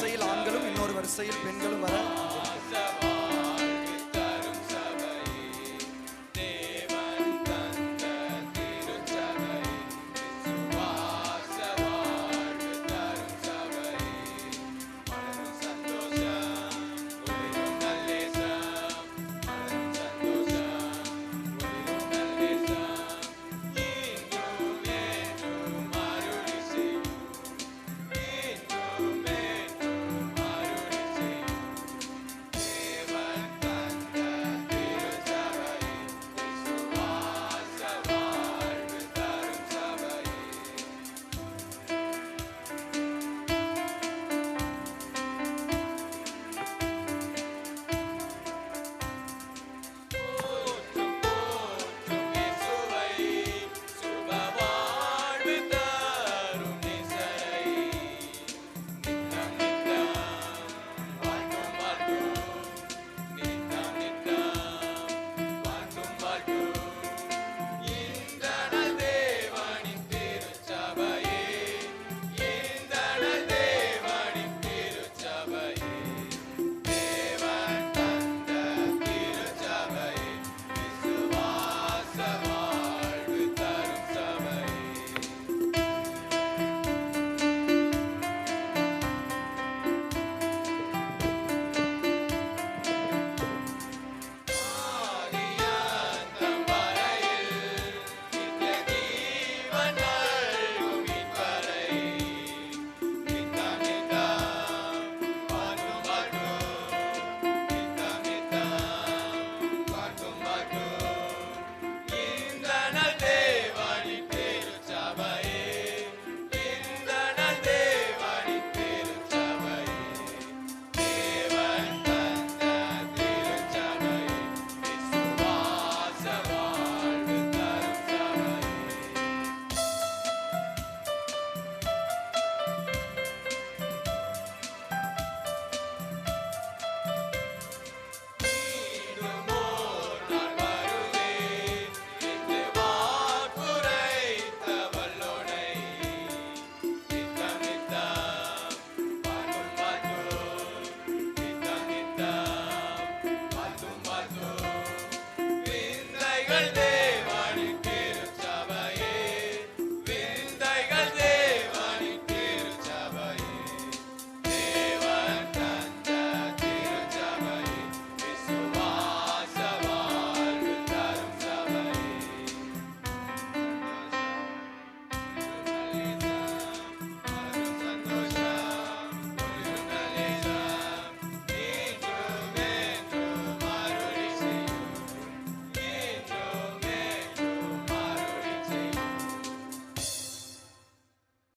வரிசையில் ஆண்களும் இன்னொரு வரிசையில் பெண்களும் வர